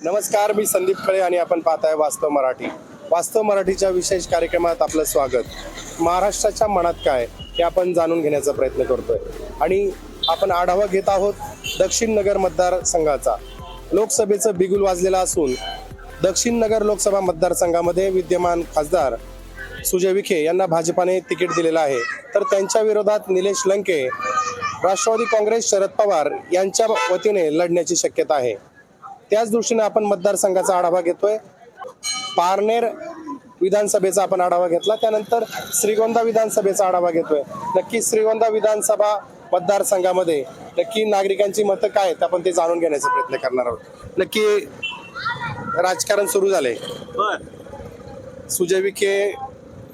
नमस्कार मी संदीप खळे आणि आपण पाहताय वास्तव मराठी. वास्तव मराठीच्या विशेष कार्यक्रमात आपलं स्वागत. महाराष्ट्राच्या मनात काय हे आपण जाणून घेण्याचा प्रयत्न करतोय. आणि आपण आढावा घेत आहोत दक्षिण नगर मतदारसंघाचा. लोकसभेचं बिगुल वाजलेला असून दक्षिण नगर लोकसभा मतदारसंघामध्ये विद्यमान खासदार सुजय विखे यांना भाजपाने तिकीट दिलेलं आहे. तर त्यांच्या विरोधात निलेश लंके राष्ट्रवादी काँग्रेस शरद पवार यांच्या वतीने लढण्याची शक्यता आहे. त्याच दृष्टीने आपण मतदारसंघाचा आढावा घेतोय. पारनेर विधानसभेचा आपण आढावा घेतला. त्यानंतर श्रीगोंदा विधानसभेचा आढावा घेतोय. नक्की श्रीगोंदा विधानसभा मतदारसंघामध्ये नक्की नागरिकांची मतं काय आहेत आपण ते जाणून घेण्याचा प्रयत्न करणार आहोत. नक्की राजकारण सुरू झालंय. सुजय विखे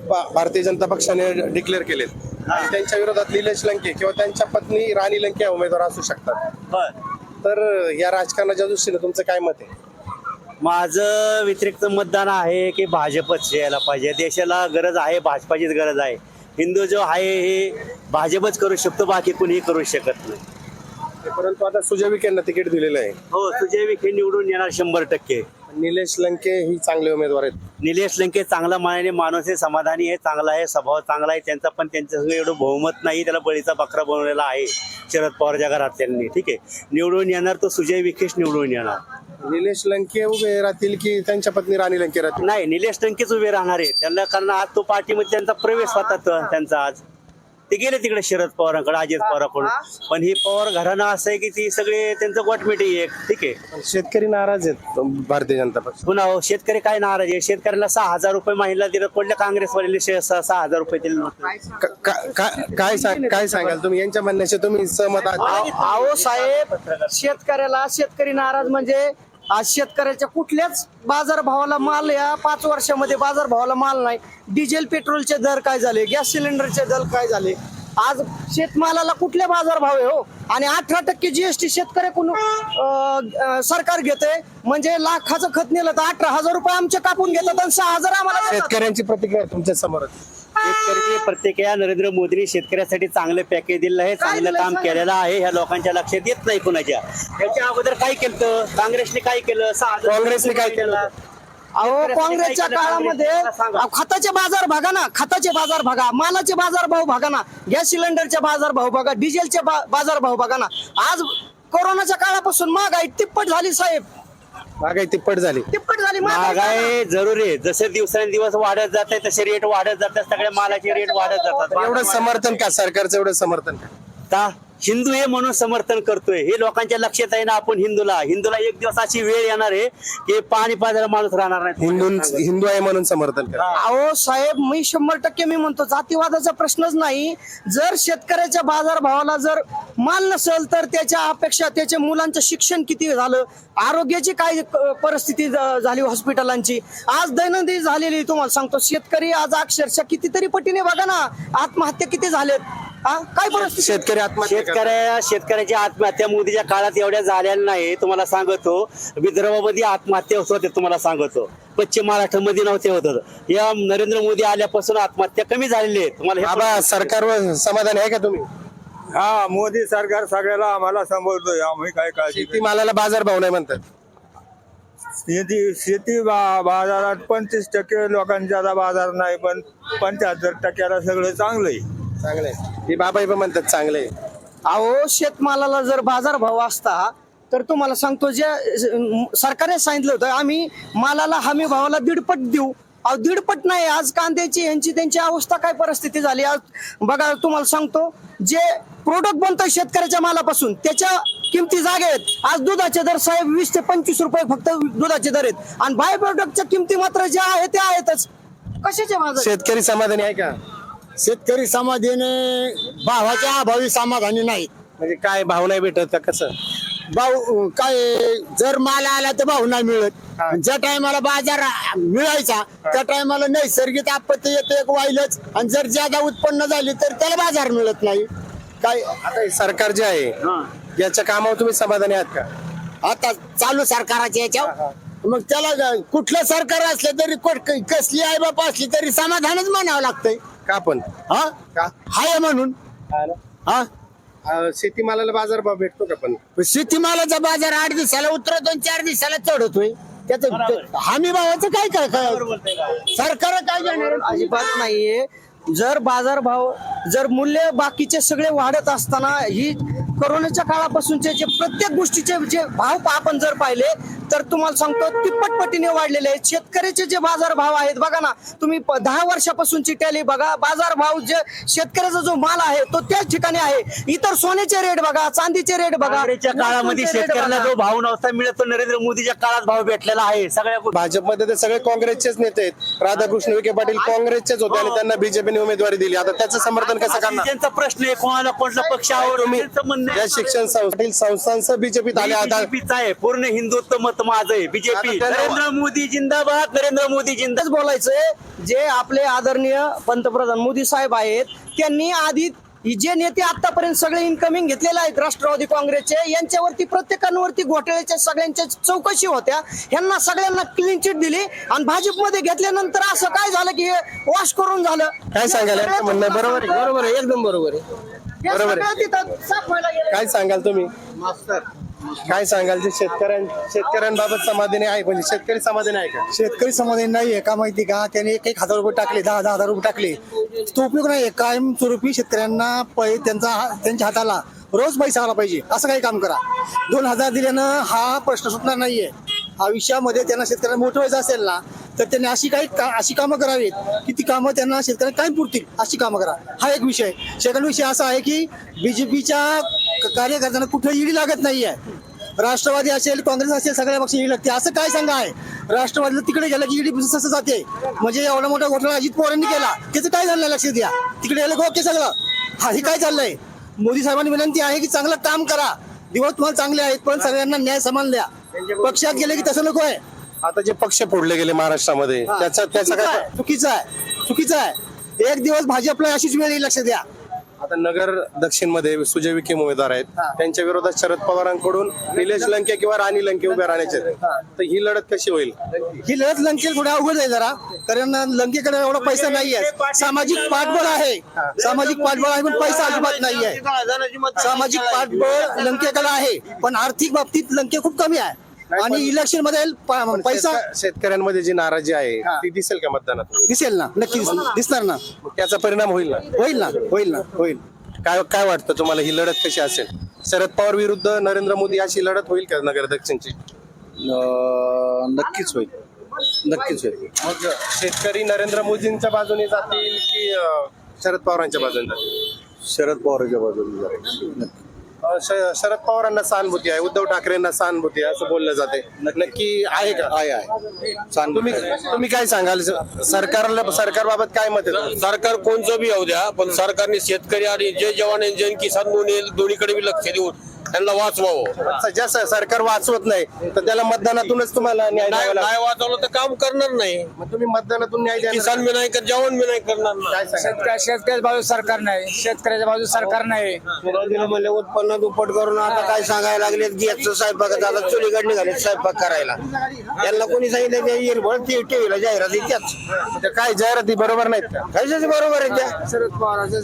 भारतीय जनता पक्षाने डिक्लेअर केलेत. त्यांच्या विरोधात निलेश लंके किंवा त्यांच्या पत्नी राणी लंके उमेदवार असू शकतात. तर या राजकारणाच्या दृष्टीने तुमचं काय मत आहे? माझं व्यतिरिक्त मतदान आहे की भाजपच यायला पाहिजे. देशाला गरज आहे भाजपाचीच गरज आहे. हिंदू जो आहे हे भाजपच करू शकतो बाकी कुणीही करू शकत नाही. परंतु आता सुजय विखेंना तिकीट दिलेलं आहे. हो सुजय विखे निवडून येणार शंभर टक्के. निलेश लंके ही चांगले उमेदवार आहेत. निलेश लंके चांगला मानाने माणूस आहे समाधानी आहे चांगला आहे स्वभाव चांगला आहे त्यांचा पण त्यांचं सगळं एवढं बहुमत नाही त्याला बळीचा बकरा बनवलेला आहे शरद पवारच्या घरातल्यांनी ठीक आहे. निवडून येणार तो सुजय विखेच निवडून येणार. निलेश लंके उभे राहतील की त्यांच्या पत्नी राणी लंके राहतील? नाही निलेश लंकेच उभे राहणार आहे. त्यांना कारण आज तो पार्टीमध्ये त्यांचा प्रवेश होता तो- त्यांचा आज. ते गेले तिकडे शरद पवारांकडे अजित पवारांकडून. पण ही पवार घराणं असं आहे की ती सगळे त्यांचं गोटमेटी एक ठीक आहे. पण शेतकरी नाराज आहेत भारतीय जनता पक्ष. पुन्हा हो, शेतकरी काय नाराज आहे? शेतकऱ्याला सहा हजार रुपये महिला दिलं कोणत्या काँग्रेसवाले सहा सहा हजार रुपये दिले नव्हते? का- का- का- काय सांग काय सांगाल तुम्ही? यांच्या म्हणण्याशी तुम्ही सहमत आहात. अहो साहेब शेतकऱ्याला शेतकरी नाराज म्हणजे आज शेतकऱ्याच्या कुठल्याच बाजारभावाला माल या पाच वर्षामध्ये बाजारभावाला माल नाही. डिझेल पेट्रोलचे दर काय झाले? गॅस सिलेंडरचे दर काय झाले? आज शेतमालाला कुठले बाजारभाव आहे हो? आणि अठरा टक्के जीएसटी शेतकऱ्याकडून अं, सरकार घेते म्हणजे लाखाचं खत नेलं तर अठरा हजार रुपये आमचे कापून घेतात आणि सहा हजार आम्हाला शेतकऱ्यांची प्रतिक्रिया तुमच्यासमोर शेतकरी प्रत्येक या नरेंद्र मोदींनी शेतकऱ्यासाठी चांगले पॅकेज दिलं आहे चांगलं काम? केलेलं आहे. ह्या लोकांच्या लक्षात येत नाही कुणाच्या. याच्या अगोदर काय केलं काँग्रेसने काय केलं? काँग्रेसने काय केलं? अहो काँग्रेसच्या? काळामध्ये खताचे बाजार बघा ना खताचे बाजार बघा मालाचे बाजार भाव बघा ना गॅस सिलेंडरचे बाजार भाव बघा डिझेलचे बाजार भाव बघा ना. आज कोरोनाच्या काळापासून महागाई तिप्पट झाली साहेब. महागाई तिप्पट झाली. तिप्पट झाली महागाई महागाई जरुरी आहे. जसे दिवसेंदिवस वाढत जात आहे तसे रेट वाढत जातात. सगळ्या मालाचे रेट वाढत जातात. एवढं समर्थन का सरकारचं एवढं समर्थन का? का? हिंदू हे म्हणून समर्थन करतोय. हे लोकांच्या लक्षात आहे ना आपण हिंदूला. हिंदूला एक दिवस अशी वेळ येणार आहे की पाणी पाजायला माणूस राहणार नाही. हिंदू हिंदू आहे म्हणून समर्थन करा अहो साहेब मी शंभर टक्के मी म्हणतो जातीवादाचा प्रश्नच नाही. जर शेतकऱ्याच्या बाजारभावाला जर माल नसेल तर त्याच्या अपेक्षा त्याच्या मुलांचं शिक्षण किती झालं? आरोग्याची काय परिस्थिती ज- झाली हॉस्पिटलांची? आज दैनंदिन झालेली तुम्हाला सांगतो शेतकरी आज अक्षरशः कितीतरी पटीने बघा ना आत्महत्या किती झाल्यात हा काय परिस्थिती शेतकरी आत्महत्या करतात. शेतकऱ्या शेतकऱ्याच्या आत्महत्या मोदीच्या काळात एवढ्या झालेल्या नाही तुम्हाला सांगतो. विदर्भामध्ये आत्महत्या होत होते तुम्हाला सांगतो. पश्चिम महाराष्ट्रामध्ये नव्हते होत या नरेंद्र मोदी आल्यापासून आत्महत्या कमी झालेली आहे. तुम्हाला हे बाबा सरकारवर समाधान आहे का तुम्ही? हा मोदी सरकार सगळ्याला आम्हाला सांभाळतोय. आम्ही काय काळजी शेतीमालाला बाजार भाव नाही म्हणतात. शेती शेती बा- बाजारात पंचवीस टक्के लोकांचा आता बाजार नाही पण पंच्याहत्तर टक्क्याला सगळं चांगलं आहे चांगले हे बाबाई पण म्हणतात चांगले अहो शेतमालाला जर बाजार भाव असता तर तुम्हाला सांगतो जे सरकारने सांगितलं होतं आम्ही मालाला हमी भावाला दीडपट देऊ. अहो दीडपट नाही आज कांद्याची यांची त्यांची अवस्था काय परिस्थिती झाली आज बघा तुम्हाला सांगतो जे प्रोडक्ट बनतोय शेतकऱ्याच्या मालापासून त्याच्या किमती जागे आहेत. आज दुधाचे दर साहेब वीस ते पंचवीस रुपये फक्त दुधाचे दर आहेत. आणि बाय प्रोडक्टच्या किमती मात्र ज्या आहेत त्या आहेतच. कशाचे बाजार? शेतकरी समाधानी आहे का? शेतकरी समाधीने भावाच्या अभावी समाधानी नाहीत. म्हणजे काय भाव नाही भेटत का कसं? भाऊ काय जर माल आला तर भाव नाही मिळत. ज्या टायमाला बाजार मिळायचा त्या टायमाला नैसर्गिक आपत्ती येते एक वाईलच आणि जर ज्यादा उत्पन्न झाली तर त्याला बाजार मिळत नाही. काय? आता हे सरकार जे आहे याच्या कामावर तुम्ही समाधानी आहात का? आता चालू सरकाराच्या याच्यावर. मग त्याला कुठलं सरकार असलं तरी कोट- कसली आई बाप असली तरी समाधानच मानावं लागतंय. का पण? हा? का? हाय म्हणून? हा अं, शेतीमालाला बाजारभाव भेटतो का पण? शेतीमालाचा बाजार आठ दिवसाला उतरतो आणि चार दिवसाला चढवतोय त्याचं हमी भावाचं काय काय काय सरकार काय घेणार? अजिबात नाहीये. जर बाजारभाव जर मूल्य बाकीचे सगळे वाढत असताना ही कोरोनाच्या काळापासूनचे जे प्रत्येक गोष्टीचे जे भाव आपण जर पाहिले तर तुम्हाला सांगतो तिप्पट पटीने वाढलेले आहेत. शेतकऱ्याचे जे बाजार भाव आहेत बघा ना तुम्ही प- दहा वर्षापासूनची टॅली बघा बाजार भाव जे शेतकऱ्याचा जो माल आहे तो त्याच ठिकाणी आहे. इतर सोन्याचे रेट बघा चांदीचे रेट बघा काळामध्ये बघा. जो भाव नव्हता मिळत तो नरेंद्र मोदीच्या काळात भाव भेटलेला आहे. सगळ्या भाजपमध्ये ते सगळे काँग्रेसचेच नेते आहेत. राधाकृष्ण विखे पाटील काँग्रेसचेच होते आणि त्यांना बीजेपीने उमेदवारी दिली. आता त्याचं समर्थन कसं करणार? त्यांचा प्रश्न आहे कोणाला कोणता पक्ष आवडतो. या शिक्षण संस्थेतील संस्थांचं बीजेपीत आले आता आहे पूर्ण हिंदुत्व मत माझं आहे बीजेपी आता नरेंद्र मोदी जिंदाबाद नरेंद्र मोदी जिंदाबाद. तेच बोलायचंय जे आपले आदरणीय पंतप्रधान मोदी साहेब आहेत त्यांनी आधी जे नेते आतापर्यंत सगळे इन्कमिंग घेतलेले आहेत राष्ट्रवादी काँग्रेसचे यांच्यावरती प्रत्येकांवरती घोटाळ्याच्या सगळ्यांच्या चौकशी होत्या. यांना सगळ्यांना क्लीन चिट दिली आणि भाजपमध्ये घेतल्यानंतर असं काय झालं की हे वॉश करून झालं? काय सांगाल यांचं म्हणणं? बरोबर आहे. बरोबर आहे. एकदम बरोबर आहे. बरोबर आहे. साफ व्हायला गेलं. काय सांगाल तुम्ही? काय सांगाल जे शेतकऱ्यां शेतकऱ्यांबाबत समाधानी आहे म्हणजे शेतकरी समाधानी आहे का? शेतकरी समाधान नाहीये का माहिती का? त्याने एक एक हजार रुपये टाकले दहा दहा हजार रुपये टाकले. तो उपयोग नाहीये कायमस्वरूपी शेतकऱ्यांना पै त्यांचा हा- त्यांच्या हाताला रोज पैसा आला पाहिजे. असं काही काम करा. दोन हजार दिल्यानं हा प्रश्न सुटणार नाहीये. आयुष्यामध्ये त्यांना शेतकऱ्यांना मोठं व्हायचं असेल ना तर त्यांनी अशी काही का अशी कामं करावीत की ती कामं त्यांना शेतकऱ्यांना काय पुरतील. अशी कामं करा. हा एक विषय. सेकंड विषय असा आहे की बीजेपीच्या कार्यकर्त्यांना कुठे ईडी लागत नाहीये. राष्ट्रवादी असेल काँग्रेस असेल सगळ्या पक्ष ईडी लागते. असं काय सांगा आहे? राष्ट्रवादीला तिकडे गेलं की ईडी कसं जाते. म्हणजे एवढा मोठा घोटाळा अजित पवारांनी केला. त्याचं काय झालं लक्ष द्या तिकडे गेलं का ओके सगळं. हा हे काय चाललंय? मोदी साहेबांनी विनंती आहे की चांगलं काम करा. दिवस तुम्हाला चांगले आहेत पण सगळ्यांना न्याय समान द्या. पक्षात गेले की तसं नको आहे. आता जे पक्ष फोडले गेले महाराष्ट्रामध्ये त्याचा त्याचा काय आहे. चुकीचं आहे. चुकीचं आहे. एक दिवस भाजपला अशीच वेळ येईल लक्ष द्या आता नगर दक्षिणमध्ये सुजय विखे उमेदवार आहेत. त्यांच्या विरोधात शरद पवारांकडून निलेश लंके किंवा राणी लंके उभ्या राहण्याचे आहेत. तर ही लढत कशी होईल? ही लढत लंकेल थोडी अवघड आहे जरा कारण लंकेकडे एवढा पैसा नाहीये सामाजिक पाठबळ आहे. सामाजिक पाठबळ आहे पण पैसा अजिबात नाहीये सामाजिक पाठबळ लंकेकडे आहे पण आर्थिक बाबतीत लंके खूप कमी आहे. आणि इलेक्शनमध्ये प- पैसा शेतक- शेतकऱ्यांमध्ये जी नाराजी आहे ती दिसेल का मतदानात? दिसेल ना नक्की दिस- दिसणार ना. त्याचा परिणाम होईल ना? होईल ना होईल ना होईल. काय काय वाटतं तुम्हाला ही लढत कशी असेल? शरद पवार विरुद्ध नरेंद्र मोदी अशी लढत होईल का नगर दक्षिणची? नक्कीच होईल. नक्कीच होईल. मग शेतकरी नरेंद्र मोदींच्या बाजूने जातील की अं, शरद पवारांच्या बाजूने जातील? शरद पवारच्या बाजूने जाईल नक्की श- शरद पवारांना सहानुभूती आहे उद्धव ठाकरेंना सहानुभूती आहे असं बोललं जाते. नक्की आहे का? आहे आहे. तुम्ही तुम्ही काय सांगाल? सरकारला सरकारबाबत काय मत आहे सरकार कोणचं बी येऊ द्या पण सरकारने शेतकरी आणि जय जवान आणि जन किसान म्हणून दोन्हीकडे बी लक्ष देऊन त्यांना वाचवावं. स- सरकार वाचवत नाही तर त्याला मतदानातूनच तुम्हाला न्याय नाही लागेल वाचवलं तर काम करणार नाही. तुम्ही मतदानातून न्याय द्या किसान बी नाही कर जवान बी नाही करणार सांगाल? शेतकऱ्याच्या बाजू सरकार नाही. शेतकऱ्याच्या बाजू सरकार नाही. म्हणले उत्पन्न दुप्पट करून आता काय सांगायला लागले गॅसचं स्वयंपाक आता चुलीकडे निघाले स्वयंपाक करायला. त्यांना कोणी सांगितलं ते येईल टीव्हीला जाहिरात त्याच त्या काय जाहिराती बरोबर नाहीत कशाच बरोबर आहे त्या. शरद पवारांचं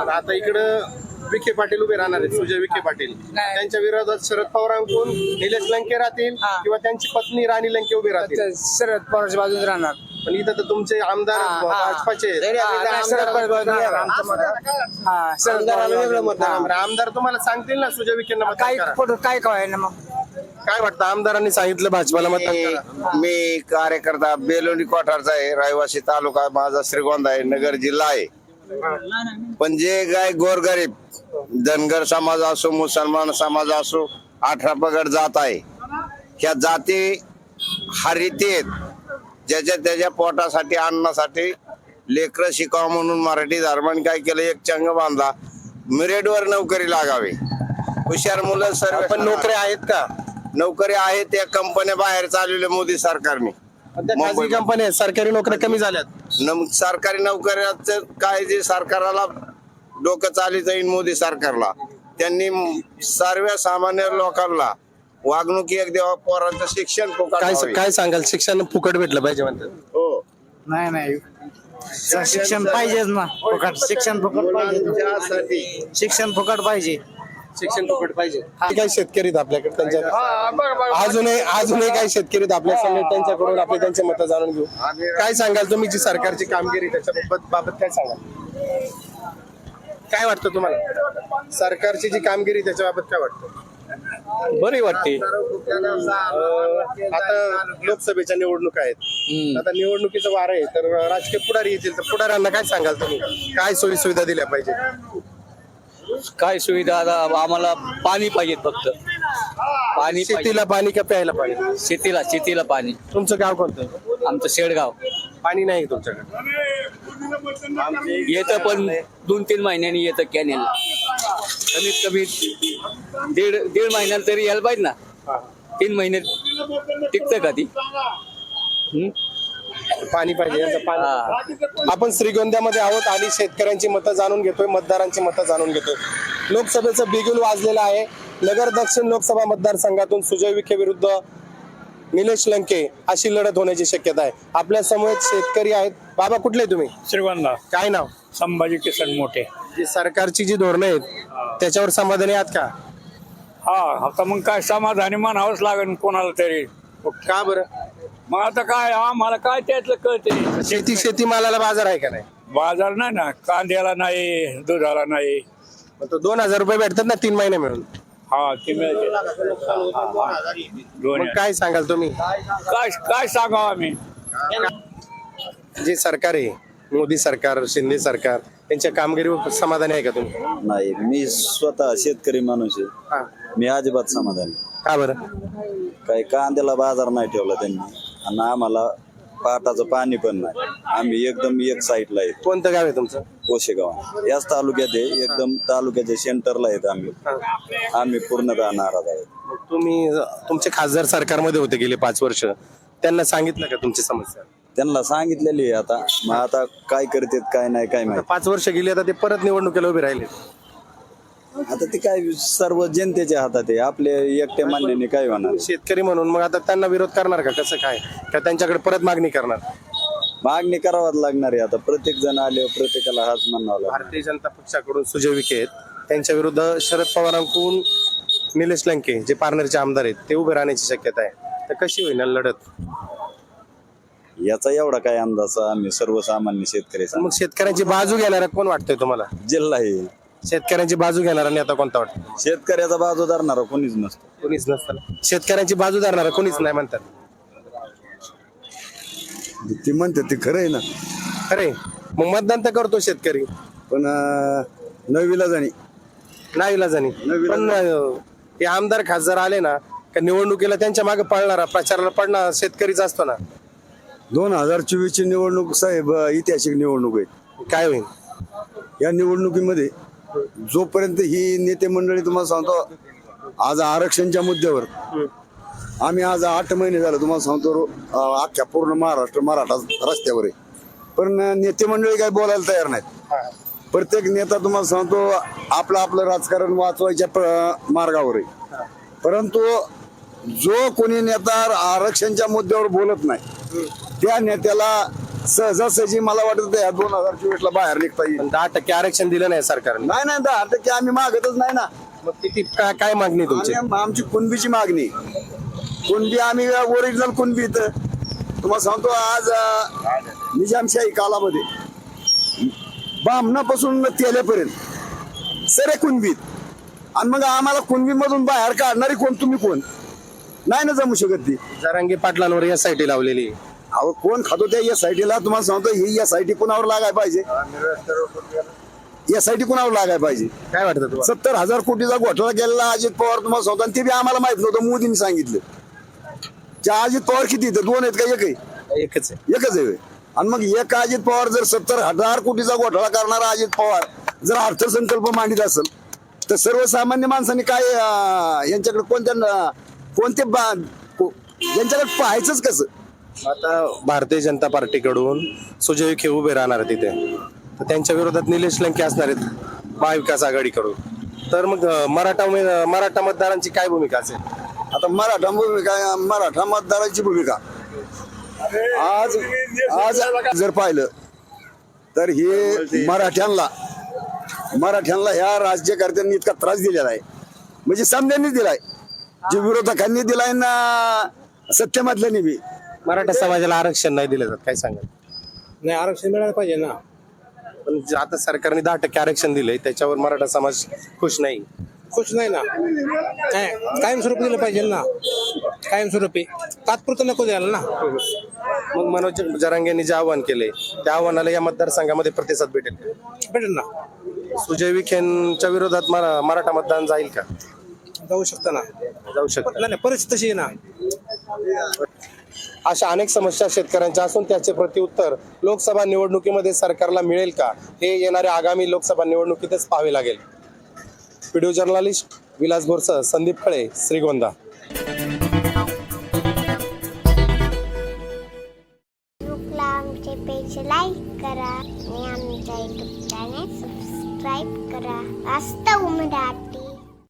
पण आता इकडं विखे पाटील उभे राहणार आहेत सुजय विखे पाटील. त्यांच्या विरोधात शरद पवारांकडून निलेश लंके राहतील किंवा त्यांची पत्नी राणी लंके उभे राहतील. शरद पवारच्या बाजून राहणार. पण इथं तर तुमचे आमदार भाजपाचे आहेत. शरद पवार बाजून राहणार. आमचं मत. हा, शरद पवार वेगळं मत आमदार तुम्हाला सांगतील ना सुजय विखेंना मतदान काय करा. फोटो काय काय ना मग. काय वाटतं आमदारांनी सांगितलं भाजपाला मतदान करा? मी कार्यकर्ता बेलोनी कोठारचा आहे रहिवासी तालुका माझा श्रीगोंदा आहे नगर जिल्हा आहे. पण जे काय गोरगरीब धनगर समाज असो मुसलमान समाज असो अठरा पगड जात आहे ह्या जाती हरिती आहेत ज्याच्या त्याच्या पोटासाठी अन्नासाठी लेकरं शिकावं म्हणून मराठी धर्माने काय केलं एक चंग बांधला. मिरेटवर नोकरी लागावी. हुशार मुलं सर्व पण नोकऱ्या आहेत का? नोकरी आहेत त्या कंपन्या बाहेर चालवल्या मोदी सरकारने. कंपन्या सरकारी नोकऱ्या कमी झाल्यात. सरकारी नोकऱ्याचं काय जे सरकाराला डोकं चालित येईल मोदी सरकारला. त्यांनी सर्व सामान्य लोकांना वागणूक एक देवा पोरांचं शिक्षण फुकट काय व्हावे. काय सांगाल? शिक्षण फुकट भेटलं पाहिजे म्हणतात. हो. नाही नाही. शिक्षण पाहिजेच ना. फुकट शिक्षण फुकट पाहिजे. शिक्षण फुकट पाहिजे. शिक्षण फुकट पाहिजे. काही शेतकरी आहेत आपल्याकडे त्यांच्या अजूनही अजूनही काही शेतकरी आहेत आपल्यासमोर त्यांच्याकडून आपले त्यांचे मत जाणून घेऊ. काय सांगाल तुम्ही जी सरकारची कामगिरी त्याच्याबाबत बाबत काय सांगाल? काय वाटतं तुम्हाला? सरकारची जी कामगिरी त्याच्याबाबत काय वाटतं? बरी वाटते. आता लोकसभेच्या निवडणुका आहेत. आता निवडणुकीचं वार आहे तर राजकीय पुढारी येतील तर पुढाऱ्यांना काय सांगाल तुम्ही? काय सोयी सुविधा दिल्या पाहिजे काय सुविधा आता आम्हाला पाणी पाहिजे फक्त. पाणी शेतीला पाणी का प्यायला पाणी? शेतीला शेतीला पाणी. तुमचं गाव कोणतं? आमचं शेडगाव. पाणी नाही तुमच्याकडे. येतं पण दोन तीन महिन्यांनी येतं कॅनेल. कमीत कमी दीड दीड महिन्याला तरी यायला पाहिजे ना. तीन महिने टिकतं का ती? हं? पाणी पाहिजे यांचं पाणी आपण श्रीगोंद्यामध्ये आहोत आणि शेतकऱ्यांची मतं जाणून घेतोय मतदारांची मतं जाणून घेतोय. लोकसभेचं बिगुल वाजलेलं आहे. नगर दक्षिण लोकसभा मतदारसंघातून सुजय विखे विरुद्ध निलेश लंके अशी लढत होण्याची शक्यता आहे. आपल्यासमोर शेतकरी आहेत. बाबा कुठले तुम्ही? श्रीगोंदा. काय नाव? संभाजी किसन मोठे. जी सरकारची जी धोरणं आहेत त्याच्यावर समाधानी आहात का? हा आता मग काय समाधानी म्हणावंच लागेल कोणाला तरी. का बरं? मग आता काय आम्हाला काय त्यातलं कळते? शेती शेतीमालाला बाजार आहे का नाही? बाजार नाही ना कांद्याला नाही दुधाला नाही. मग तो दोन हजार रुपये भेटतात ना तीन महिने मिळून. हा ते मिळते. दोन्ही मग काय सांगाल तुम्ही? काय काय सांगावं आम्ही? जे सरकार आहे मोदी सरकार शिंदे सरकार त्यांच्या कामगिरीवर समाधानी आहे का तुम्ही? नाही मी स्वतः शेतकरी माणूस आहे. हा. मी अजिबात समाधानी. का बरं? काही कांद्याला बाजार नाही ठेवला त्यांनी. आणि आम्हाला पाटाचं पाणी पण नाही. आम्ही एकदम एक साईडला आहेत कोणतं गाव आहे तुमचं? कोशेगाव. याच तालुक्यात आहे एकदम तालुक्याच्या सेंटरला आहेत आम्ही. आम्ही पूर्णतः नाराज आहोत. तुम्ही तुमचे खासदार सरकारमध्ये होते गेले पाच वर्ष. त्यांना सांगितलं का तुमची समस्या? त्यांना सांगितलेली आहे आता. मग आता काय करतात काय नाही काय माहिती. पाच वर्ष गेली आता ते परत निवडणुकीला उभे राहिले. आता ते काय सर्व जनतेच्या हातात आहे. आपले एकट्या मान्याने काय होणार? शेतकरी म्हणून मग आता त्यांना विरोध करणार का? कसं काय? का त्यांच्याकडे परत मागणी करणार? मागणी करावाच लागणार आहे आता. प्रत्येक जण आले प्रत्येकाला हाच म्हणावं लागणार. भारतीय जनता पक्षाकडून सुजय विखे आहेत. त्यांच्या विरुद्ध शरद पवारांकडून निलेश लंके जे पारनेरचे आमदार आहेत ते उभे राहण्याची शक्यता आहे. तर कशी होईल लढत? याचा एवढा काय अंदाज आम्ही सर्वसामान्य शेतकरी मग शेतकऱ्यांची बाजू घेणारा कोण वाटतंय तुम्हाला? जिल्हा आहे. शेतकऱ्यांची बाजू घेणारा नेता कोणता वाटतो? शेतकऱ्याचा बाजू धरणारा कोणीच नसतो. कोणीच नसतं शेतकऱ्यांची बाजू धरणारा कोणीच नाही म्हणतात. ती म्हणते ते खरं आहे ना. अरे मग मतदान तर करतो शेतकरी. पण नवीला जाणी. नाही जाणी. पण अं, ते आमदार खासदार आले ना का निवडणुकीला त्यांच्या मागे पळणारा प्रचाराला पडणार शेतकरीच असतो ना. दोन हजार चोवीस ची निवडणूक साहेब ऐतिहासिक निवडणूक आहे. काय होईल? या निवडणुकीमध्ये जोपर्यंत ही नेते मंडळी तुम्हाला सांगतो आज आरक्षणच्या मुद्द्यावर आम्ही आज आठ महिने झालं तुम्हाला सांगतो अख्ख्या पूर्ण महाराष्ट्र मराठा रस्त्यावर आहे. पण नेते मंडळी काही बोलायला तयार नाहीत. प्रत्येक नेता तुम्हाला सांगतो आपलं आपलं राजकारण वाचवायच्या मार्गावर आहे. परंतु जो कोणी नेता आरक्षणच्या मुद्द्यावर बोलत नाही त्या नेत्याला सहजासहजी मला वाटत या दोन हजार चोवीस ला बाहेर निघता येईल. पण दहा टक्के आरक्षण दिलं नाही सरकारने. नाही नाही दहा टक्के आम्ही मागतच नाही ना. मग किती काय काय मागणी आहे तुमची? आम्ही- आमची कुणबीची मागणी. कुणबी आम्ही ओरिजिनल कुणबी इथं. तुम्हाला सांगतो आज अं, निजामशाही कालामध्ये बामणापासून तेल्यापर्यंत सरे कुणबीत. आणि मग आम्हाला कुणबी मधून बाहेर काढणारी कोण तुम्ही कोण? नाही ना जमू शकत ती. जरांगी पाटलांवर एस आय टी लावलेली. आहे. अहो कोण खातो त्या एस आय टीला तुम्हाला सांगतो ही एस आय टी कुणावर लागाय पाहिजे? एस आय टी कुणावर लागाय पाहिजे? काय वाटतं तुम्हाला? सत्तर हजार कोटीचा घोटाळा केलेला अजित पवार तुम्हाला सांगतो आणि ते बी आम्हाला माहीत नव्हतं मोदींनी सांगितलं. त्या अजित पवार किती इथं? दोन आहेत का एक आहे? एकच आहे. एकच आहे होय. आणि मग एक अजित पवार जर सत्तर हजार कोटीचा घोटाळा करणारा अजित पवार जर अर्थसंकल्प मांडित असेल तर सर्वसामान्य माणसांनी काय अं, यांच्याकडे कोणत्या न- कोणते बा- को- यांच्याकडे पाहायचंच कसं? आता भारतीय जनता पार्टीकडून सुजय विखे उभे राहणार तिथे तर त्यांच्या विरोधात निलेश लंके असणार आहेत महाविकास आघाडीकडून. तर मग मराठा उमे- मराठा मतदारांची काय भूमिका असेल? आता मराठा भूमिका मराठा मतदारांची भूमिका. आज आज जर पाहिलं तर हे मराठ्यांना मराठ्यांना ह्या राज्यकर्त्यांनी इतका त्रास दिलेला आहे. म्हणजे सामन्यांनी दिलाय. जे विरोधकांनी दिलाय ना सत्यमधल्यानी बी. मराठा समाजाला आरक्षण नाही दिलं जात काय सांगा नाही आरक्षण मिळालं पाहिजे ना. पण जे आता सरकारने दहा टक्के आरक्षण दिलंय त्याच्यावर मराठा समाज खुश नाही. खुश नाही ना. नाही कायमस्वरूपी दिलं पाहिजे ना. कायमस्वरूपी. तात्पुरतं नको द्यायला ना. मग मनोज जरांगे जे आव्हान केले त्या आव्हानाला या मतदारसंघामध्ये प्रतिसाद भेटेल? भेटेल ना. सुजय विखेंच्या विरोधात मरा- मराठा मतदान जाईल का? जाऊ शकतं ना. जाऊ शकतं. नाही नाही, परिस्थिती तशी आहे ना. अशा अनेक समस्या शेतकऱ्यांच्या असून त्याचे प्रत्युत्तर लोकसभा निवडणुकीमध्ये सरकारला मिळेल का? हे येणाऱ्या आगामी लोकसभा निवडणुकीतच पाहावे लागेल. व्हिडिओ जर्नलिस्ट विलास बोरसह संदीप खळे श्रीगोंदा. पेज लाईक करा आणि आमच्या युट्यूब चॅनेल सबस्क्राईब करा. वास्तव मराठी